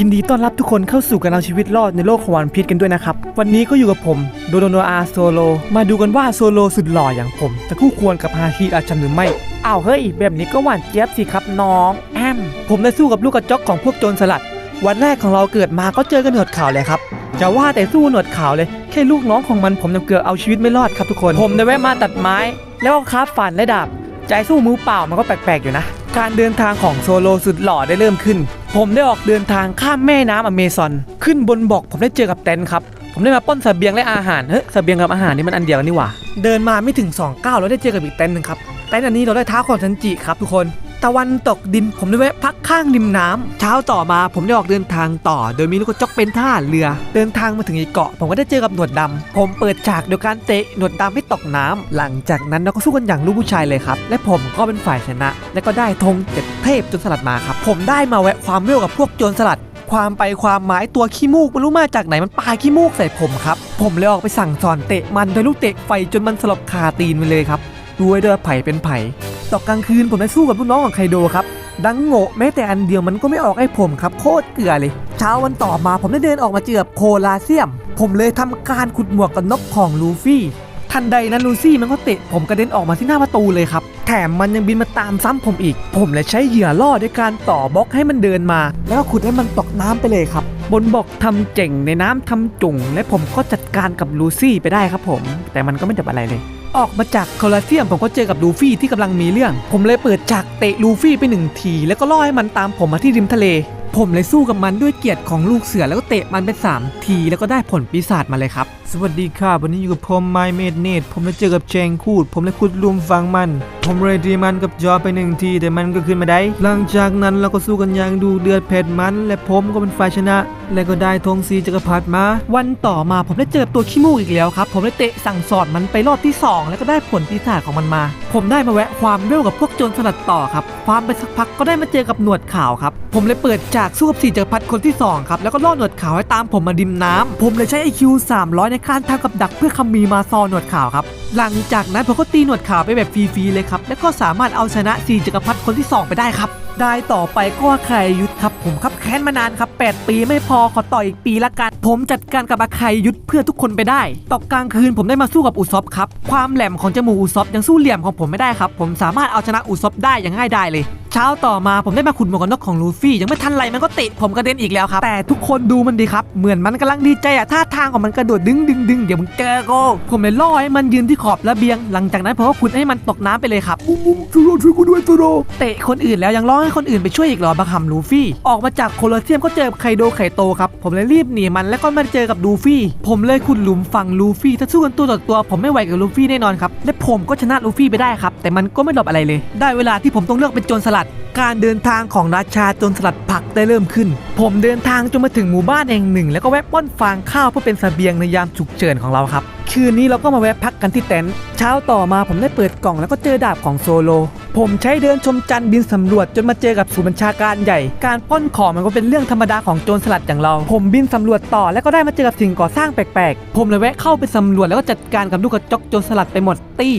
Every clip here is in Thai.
ยินดีต้อนรับทุกคนเข้าสู่การเอาชีวิตรอดในโลกของวันพีชกันด้วยนะครับ วันนี้ก็อยู่กับผมโดโดโนอาโซโล มาดูกันว่าโซโลสุดหล่ออย่างผม จะคู่ควรกับฮาคิอาชันหรือไม่อ้าวเฮ้ย แบบนี้ก็หวานเจี๊ยบสิครับน้องแอมผมได้สู้กับลูกกระจอกของพวกโจรสลัด วันแรกของเราเกิดมาก็เจอกันหนวดขาวเลยครับจะว่าแต่สู้หนวดขาวเลยแค่ลูกน้องของมันผมยังเกือบเอาชีวิตไม่รอดครับทุกคน ผมได้แวะมาตัดไม้ แล้วก็คราฝันและดาบใจสู้มือเปล่ามันก็แปลกๆอยู่นะ การเดินทางของโซโลสุดหล่อได้เริ่มขึ้น ผมได้ออกเดินทางข้ามแม่น้ำอเมซอน ขึ้นบนบกผมได้เจอกับเต็นท์ครับ ผมได้มาป้นเสบียงและอาหาร เฮ้ยเสบียงกับอาหารนี่มันอันเดียวกันนี่หว่า เดินมาไม่ถึง2ก้าวเราได้เจอกับอีกเต็นท์หนึ่งครับ เต็นท์อันนี้เราได้ท้าของซันจิครับทุกคนตะวันตกดินผมได้แวะพักข้างริมน้ำเช้าต่อมาผมได้ออกเดินทางต่อ โดยมีลูกกระจอกเป็นท่าเรือ เดินทางมาถึงอีกเกาะ ผมก็ได้เจอกับหนวดดำผมเปิดฉากโดยการเตะหนวดดำให้ตกน้ำหลังจากนั้นเราก็สู้กันอย่างลูกผู้ชายเลยครับ และผมก็เป็นฝ่ายชนะ และก็ได้ธงเจ็ดเทพจนสลัดมาครับ ผมได้มาแวะความเร็วกับพวกโจรสลัดความไปความหมายตัวขี้มูกไม่รู้มาจากไหนมันปาขี้มูกใส่ผมครับ ผมเลยออกไปสั่งสอนเตะมันโดยลูกเตะไฟจนมันสลบคาตีนไปเลยครับ ดูไว้ด้วยว่าไผ่เป็นไผ่ตอกกลางคืนผมได้สู้กับลูกน้องของไคโดครับ ดังโง่แม้แต่อันเดียวมันก็ไม่ออกให้ผมครับ โคตรเกลือเลย เช้าวันต่อมาผมได้เดินออกมาเจอกับโคลาเซียม ผมเลยทำการขุดหมวกกันนกของลูฟี่ ทันใดนั้นลูซี่มันก็เตะผมกระเด็นออกมาที่หน้าประตูเลยครับ แถมมันยังบินมาตามซ้ำผมอีก ผมเลยใช้เหยื่อล่อด้วยการต่อบล็อกให้มันเดินมา แล้วก็ขุดให้มันตกน้ำไปเลยครับ บนบอกทำเจ๋งในน้ำทำจุ่งและผมก็จัดการกับลูซี่ไปได้ครับผม แต่มันก็ไม่จับอะไรเลย ออกมาจากโคลาเซียมผมก็เจอกับลูฟี่ที่กำลังมีเรื่อง ผมเลยเปิดฉากเตะลูฟี่ไปหนึ่งที แล้วก็ล่อให้มันตามผมมาที่ริมทะเล ผมเลยสู้กับมันด้วยเกียรติของลูกเสือแล้วก็เตะมันไป3ทีแล้วก็ได้ผลปีศาจมาเลยครับ สวัสดีครับวันนี้อยู่กับผมไมเมดเนตผมได้เจอกับเชงคูด ผมเลยขุดลุมฟังมัน ผมเลยตีมันกับจอไปหนึ่งทีแต่มันก็ขึ้นมาได้ หลังจากนั้นเราก็สู้กันอย่างดูเดือดเผ็ดมัน และผมก็เป็นฝ่ายชนะ และก็ได้ธงสีจักรพรรดิมา วันต่อมาผมได้เจอตัวขี้มูกอีกแล้วครับ ผมได้เตะสั่งสอนมันไปรอบที่ 2 แล้วก็ได้ผลปีศาจของมันมา ผมได้มาแวะความเร็วกับพวกโจรสลัดต่อครับความไปสักพักก็ได้มาเจอกับหนวดขาวครับ ผมเลยเปิดจจากสู้กับสี่จักรพรรดิคนที่สองครับแล้วก็ล่อหนวดขาวให้ตามผมมาดิมน้ำผมเลยใช้ IQ 300 ในการทำกับดักเพื่อคำมีมาซอหนวดขาวครับหลังจากนั้นผมก็ตีหนวดขาวไปแบบฟรีๆเลยครับแล้วก็สามารถเอาชนะสี่จักรพรรดิคนที่สองไปได้ครับ ได้ต่อไปก็อาคายยุทธครับ ผมครับแค้นมานานครับ 8 ปีไม่พอขอต่ออีกปีละกัน ผมจัดการกับอาคายยุทธเพื่อทุกคนไปได้ตกกลางคืนผมได้มาสู้กับอุซบครับ ความแหลมของจมูกอุซบยังสู้เหลี่ยมของผมไม่ได้ครับ ผมสามารถเอาชนะอุซบได้อย่างง่ายดายเลย เช้าต่อมาผมได้มาขุดหมวกกันน็อกของลูฟี่ยังไม่ทันไรมันก็ตะผมกระเด็นอีกแล้วครับ แต่ทุกคนดูมันดีครับ เหมือนมันกำลังดีใจอะท่าทางของมันกระโดดดึงดึงดึงเดี๋ยวมึงเจอกูผมเลยล่อให้มันยืนที่ขอบระเบียง หลังจากนั้นผมก็ขุดให้มันตกน้ำไปเลยครับอุ้มช่วยช่วยกูด้วยโซโรเตะคนอื่นแล้วยังร้องให้คนอื่นไปช่วยอีกหรอบักฮัมลูฟี่ ออกมาจากโคลอเซียมก็เจอไคโดไคโตครับ ผมเลยรีบหนีมันแล้วก็มาเจอกับลูฟี่ ผมเลยขุดหลุมฝังลูฟี่ถ้าสู้กันตัวต่อตัว ผมไม่ไหวกับลูฟี่แน่นอนครับและผมก็ชนะลูฟี่ไปได้ครับแต่มันก็ไม่หลบอะไรเลย ได้เวลาที่ผมต้องเลือกเป็นโจรสลัด การเดินทางของราชาโจรสลัดผักได้เริ่มขึ้น ผมเดินทางจนมาถึงหมู่บ้านแห่งหนึ่ง แล้วก็แวะปล้นฟางข้าวเพื่อเป็นเสบียงในยามฉุกเฉินของเราครับ คืนนี้เราก็มาแวะพักกันที่เต็นท์เช้าต่อมาผมได้เปิดกล่องแล้วก็เจอดาบของโซโล ผมใช้เดินชมจันทร์บินสำรวจจนมาเจอกับศูนย์บัญชาการใหญ่ การปล้นของมันก็เป็นเรื่องธรรมดาของโจรสลัดอย่างเรา ผมบินสำรวจต่อแล้วก็ได้มาเจอกับสิ่งก่อสร้างแปลกๆ ผมเลยแวะเข้าไปสำรวจแล้วก็จัดการกับลูกกระจกโจรสลัดไปหมดตี้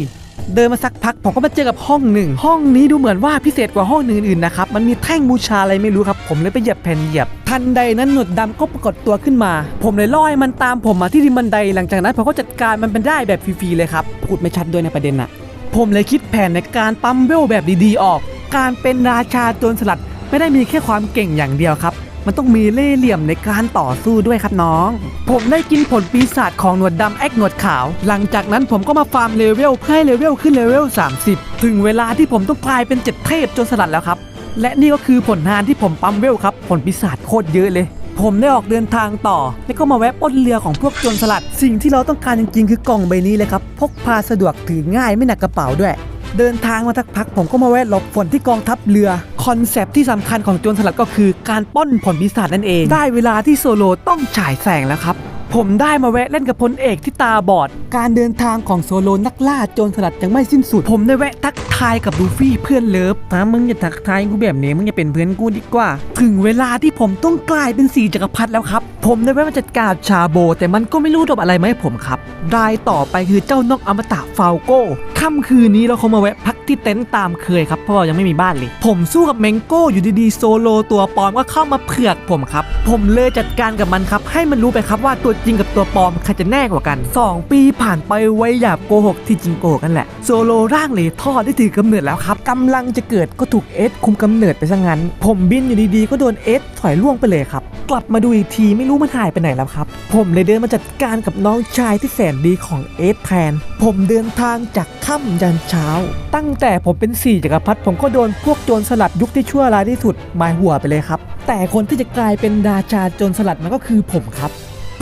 เดินมาสักพักผมก็มาเจอกับห้องหนึ่ง ห้องนี้ดูเหมือนว่าพิเศษกว่าห้องอื่นๆนะครับ มันมีแท่งบูชาอะไรไม่รู้ครับ ผมเลยไปเหยียบแผ่นเหยียบ ทันใดนั้นหนวดดำก็ปรากฏตัวขึ้นมา ผมเลยล่อให้มันตามผมมาที่ริมบันได หลังจากนั้นผมก็จัดการมันเป็นได้แบบฟรีๆเลยครับ พูดไม่ชัดด้วยในประเด็นน่ะผมเลยคิดแผนในการปั๊มเวลแบบดีๆออก การเป็นราชาโจรสลัดไม่ได้มีแค่ความเก่งอย่างเดียวครับ มันต้องมีเล่ห์เหลี่ยมในการต่อสู้ด้วยครับน้อง ผมได้กินผลปีศาจของหนวดดำแอกหนวดขาว หลังจากนั้นผมก็มาฟาร์มเลเวลเพื่อให้เลเวลขึ้นเลเวล30 ถึงเวลาที่ผมต้องกลายเป็นเจ็ดเทพจนสลัดแล้วครับ และนี่ก็คือผลงานที่ผมปั๊มเวลครับ ผลปีศาจโคตรเยอะเลยผมได้ออกเดินทางต่อ แล้วก็มาแวะป้นเรือของพวกโจรสลัด สิ่งที่เราต้องการจริงๆ คือกล่องใบนี้เลยครับ พกพาสะดวกถือง่ายไม่หนักกระเป๋าด้วย เดินทางมาสักพักผมก็มาแวะหลบฝนที่กองทัพเรือ คอนเซปที่สำคัญของโจรสลัดก็คือการปล้นผลปีศาจนั่นเอง ได้เวลาที่โซโลต้องฉายแสงแล้วครับ ผมได้มาแวะเล่นกับพลเอกที่ตาบอด การเดินทางของโซโลนักล่าโจรสลัดยังไม่สิ้นสุด ผมได้แวะทักทายกับลูฟี่เพื่อนเลิฟถ้ามึงอย่าทักทายกูแบบนี้มึงอย่าเป็นเพื่อนกูดีกว่า ถึงเวลาที่ผมต้องกลายเป็นสีจักรพรรดิแล้วครับ ผมได้แวะมาจัดการชาโบ แต่มันก็ไม่รู้ทำอะไรมาให้ผมครับรายต่อไปคือเจ้านกอมตะฟาวโก้ค่ำคืนนี้เราคงมาแวะพักที่เต็นท์ตามเคยครับเพราะเรายังไม่มีบ้านเลย ผมสู้กับเมงโก้อยู่ดีๆโซโลตัวปลอมก็เข้ามาเผือกผมครับ ผมเลยจัดการกับมันครับ ให้มันรู้ไปครับว่าตัวจริงกับตัวปลอมใครจะแน่กว่ากัน 2 ปีผ่านไปไว้อย่าโกหกที่จริงโกกันแหละ โซโลร่างเหลท่อได้ถือกำเนิดแล้วครับกำลังจะเกิดก็ถูกเอสคุมกำเนิดไปซะงั้น ผมบินอยู่ดีๆ ก็โดนเอสถอยล่วงไปเลยครับ กลับมาดูอีกทีไม่รู้มันหายไปไหนแล้วครับ ผมเลยเดินมาจัดการกับน้องชายที่แสนดีของเอสแทน ผมเดินทางจากค่ำยันเช้า ตั้งแต่ผมเป็นสี่จักรพรรดิผมก็โดนพวกโจรสลัดยุคที่ชั่วร้ายที่สุดหมายหัวไปเลยครับ แต่คนที่จะกลายเป็นราชาโจรสลัดมันก็คือผมครับ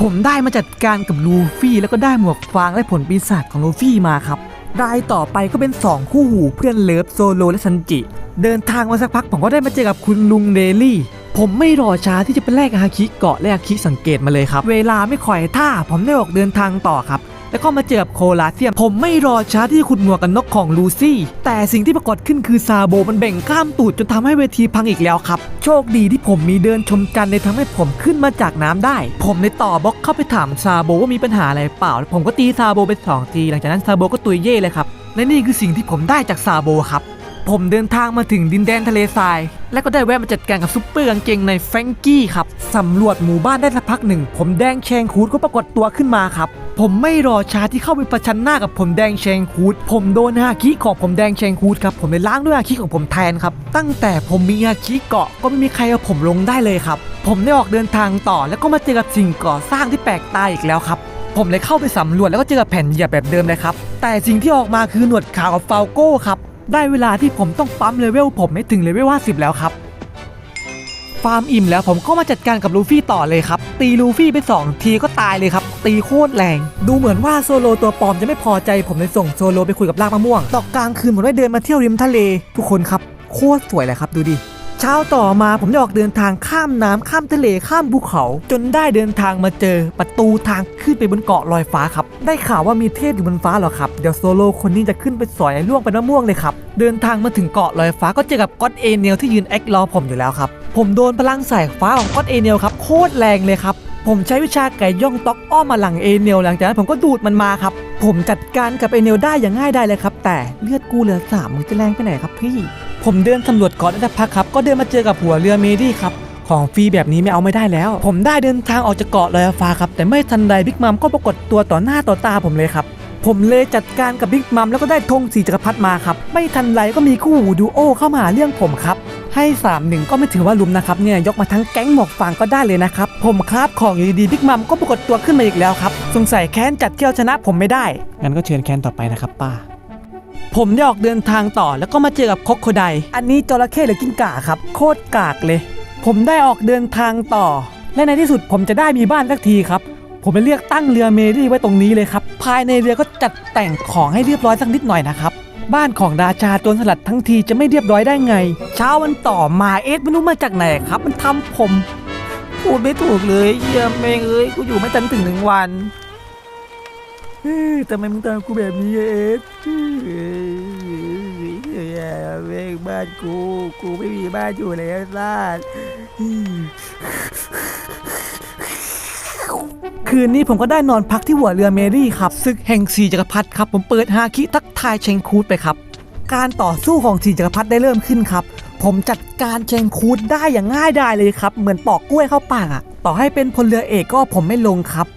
ผมได้มาจัดการกับลูฟี่แล้วก็ได้หมวกฟางและผลปีศาจของลูฟี่มาครับรายต่อไปก็เป็น 2 คู่หูเพื่อนเลิฟโซโลและซันจิ เดินทางมาสักพักผมก็ได้มาเจอกับคุณลุงเดลี่ผมไม่รอช้าที่จะไปแลกฮาคิเกาะและฮาคิสังเกตมาเลยครับ เวลาไม่ค่อยท่าผมได้ออกเดินทางต่อครับ แล้วก็มาเจอบโคลาเซียม ผมไม่รอช้าที่จะขุดหมวกกันน็อกของลูซี่ แต่สิ่งที่ปรากฏขึ้นคือซาโบมันเบ่งกล้ามตูดจนทำให้เวทีพังอีกแล้วครับ โชคดีที่ผมมีเดินชมจันทร์เลยทำให้ผมขึ้นมาจากน้ำได้ ผมในต่อบล็อกเข้าไปถามซาโบว่ามีปัญหาอะไรเปล่า ผมก็ตีซาโบไปสองที หลังจากนั้นซาโบก็ตุยเย่เลยครับ และนี่คือสิ่งที่ผมได้จากซาโบครับผมเดินทางมาถึงดินแดนทะเลทราย และก็ได้แวะมาจัดการกับซุปเปอร์กางเกงในแฟรงกี้ครับ สำรวจหมู่บ้านได้สักพักหนึ่ง ผมแดงแชงคูดก็ปรากฏตัวขึ้นมาครับ ผมไม่รอช้าที่เข้าไปประชันหน้ากับผมแดงแชงคูดผมโดนฮาคิของผมแดงแชงคูดครับผมเลยล้างด้วยฮาคิของผมแทนครับ ตั้งแต่ผมมีฮาคิเกาะก็ไม่มีใครเอาผมลงได้เลยครับ ผมได้ออกเดินทางต่อแล้วก็มาเจอกับสิ่งก่อสร้างที่แปลกตาอีกแล้วครับผมเลยเข้าไปสำรวจแล้วก็เจอกับแผ่นเหยียบแบบเดิมเลยครับ แต่สิ่งที่ออกมาคือหนวดขาวกับฟาลโก้ครับ ได้เวลาที่ผมต้องปั๊มเลเวลผมให้ถึงเลเวล50 แล้วครับ ฟาร์มอิ่มแล้วผมก็มาจัดการกับลูฟี่ต่อเลยครับ ตีลูฟี่ไป 2 ทีก็ตายเลยครับ ตีโคตรแรง ดูเหมือนว่าโซโลตัวปลอมจะไม่พอใจผมเลยส่งโซโลไปคุยกับรากมะม่วงตอกกลางคืนผมได้เดินมาเที่ยวริมทะเล ทุกคนครับโคตรสวยเลยครับดูดิเช้าต่อมาผมได้ออกเดินทางข้ามน้ำข้ามทะเลข้ามภูเขา จนได้เดินทางมาเจอประตูทางขึ้นไปบนเกาะลอยฟ้าครับ ได้ข่าวว่ามีเทพอยู่บนฟ้าหรอครับ เดี๋ยวโซโลคนนี้จะขึ้นไปสอยล่วงเป็นมะม่วงเลยครับ เดินทางมาถึงเกาะลอยฟ้าก็เจอกับก็อตเอเนียลที่ยืนแอครอผมอยู่แล้วครับ ผมโดนพลังสายฟ้าของก็อตเอเนียลครับโคตรแรงเลยครับ ผมใช้วิชาไก่ย่องต๊อกอ้อมมาหลังเอเนลหลังจากนั้นผมก็ดูดมันมาครับ ผมจัดการกับเอเนลได้อย่างง่ายได้เลยครับ แต่เลือดกูเหลือสามมึงจะแรงไปไหนครับพี่ ผมเดินสำรวจเกาะได้สักพักครับก็เดินมาเจอกับหัวเรือเมดี้ครับของฟรีแบบนี้ไม่เอาไม่ได้แล้ว ผมได้เดินทางออกจากเกาะลอยฟ้าครับแต่ไม่ทันใดบิ๊กมัมก็ปรากฏตัวต่อหน้าต่อตาผมเลยครับผมเลยจัดการกับบิ๊กมัมแล้วก็ได้ธงสีจักรพรรดิมาครับ ไม่ทันไรก็มีคู่หูดูโอเข้ามาหาเรื่องผมครับ ให้3 1ก็ไม่ถือว่าลุมนะครับเนี่ยยกมาทั้งแก๊งหมวกฟางก็ได้เลยนะครับผมครับของอยู่ดีๆบิ๊กมัมก็ปรากฏตัวขึ้นมาอีกแล้วครับสงสัยแค้นจัดเที่ยวชนะผมไม่ได้งั้นก็เชิญแค้นต่อไปนะครับป้าผมได้ออกเดินทางต่อแล้วก็มาเจอกับคอกโคไดอันนี้จระเข้หรือกิ้งก่าครับ โคตรกากเลย ผมได้ออกเดินทางต่อ และในที่สุดผมจะได้มีบ้านสักทีครับ ผมไปเรียกตั้งเรือเมรี่ไว้ตรงนี้เลยครับ ภายในเรือก็จัดแต่งของให้เรียบร้อยสักนิดหน่อยนะครับ บ้านของราชาโจรสลัดทั้งทีจะไม่เรียบร้อยได้ไง เช้าวันต่อมาเอสไม่รู้มาจากไหนครับ มันทำผม พูดไม่ถูกเลยเยี่ยมเองเอ้ยกูอยู่ไม่ทันถึงหนึ่งวันเฮ้ทำไมมึงทำกูแบบนี้เอสเฮ้ยเฮ้ยเว้ยบ้านกู กูไม่มีบ้านอยู่แล้วซ่าน คืนนี้ผมก็ได้นอนพักที่หัวเรือเมรี่ครับศึกแห่งสีจักรพรรดิครับ ผมเปิดฮาคิทักทายเชงคูดไปครับ การต่อสู้ของสีจักรพรรดิได้เริ่มขึ้นครับ ผมจัดการเชงคูดได้อย่างง่ายดายเลยครับ เหมือนปอกกล้วยเข้าปากอะต่อให้เป็นพลเรือเอกก็ผมไม่ลงครับ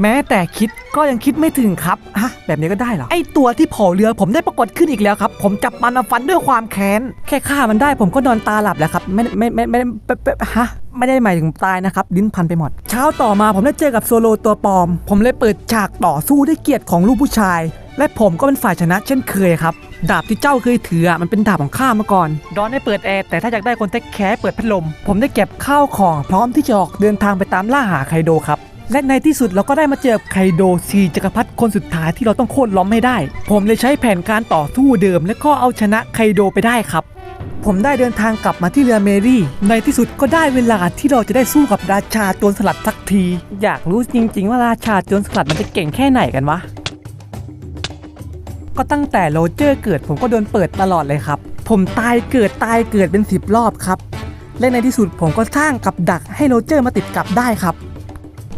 แม้แต่คิดก็ยังคิดไม่ถึงครับฮะแบบนี้ก็ได้เหรอไอตัวที่เผาเรือผมได้ปรากฏขึ้นอีกแล้วครับ ผมจับมันมาฟันด้วยความแค้น แค่ฆ่ามันได้ผมก็นอนตาหลับแล้วครับ ไม่ไม่ไม่ไม่ไม่ไม่ไม่ฮะ ไม่ได้หมายถึงตายนะครับ ลิ้นพันไปหมด เช้าต่อมาผมได้เจอกับโซโลตัวปลอม ผมเลยเปิดฉากต่อสู้ด้วยเกียรติของลูกผู้ชาย และผมก็เป็นฝ่ายชนะเช่นเคยครับ ดาบที่เจ้าเคยถือมันเป็นดาบของข้ามาก่อน ดอนได้เปิดแอร์แต่ถ้าอยากได้คนเทคแคร์เปิดพัดลม ผมได้เก็บข้าวของพร้อมที่จะออกเดินทางไปตามล่าหาไคโดครับและในที่สุดเราก็ได้มาเจอไคโดซีจักรพรรดิคนสุดท้ายที่เราต้องโค่นล้อมให้ได้ ผมเลยใช้แผนการต่อสู้เดิม และก็เอาชนะไคโดไปได้ครับ ผมได้เดินทางกลับมาที่เรือเมรี่ ในที่สุดก็ได้เวลาที่เราจะได้สู้กับราชาโจรสลัดสักที อยากรู้จริง ๆ ว่าราชาโจรสลัดมันจะเก่งแค่ไหนกันวะ ก็ตั้งแต่โรเจอร์เกิดผมก็โดนเปิดตลอดเลยครับ ผมตายเกิดตายเกิดเป็นสิบรอบครับ และในที่สุดผมก็สร้างกับดักให้โรเจอร์มาติดกับได้ครับ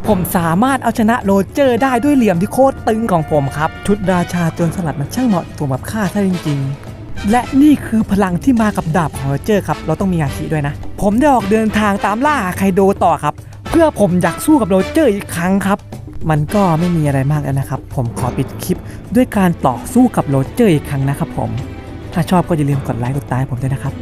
ผมสามารถเอาชนะโรเจอร์ได้ด้วยเหลี่ยมที่โคตรตึงของผมครับ ชุดราชาโจรสลัดมันช่างเหมาะสมกับข้าซะจริงๆ และนี่คือพลังที่มากับดาบของโรเจอร์ครับ เราต้องมีอาชีด้วยนะ ผมได้ออกเดินทางตามล่าไคโดต่อครับ เพื่อผมอยากสู้กับโรเจอร์อีกครั้งครับ มันก็ไม่มีอะไรมากแล้วนะครับ ผมขอปิดคลิปด้วยการต่อสู้กับโรเจอร์อีกครั้งนะครับผม ถ้าชอบก็อย่าลืมกดไลค์กดติดตามผมด้วยนะครับ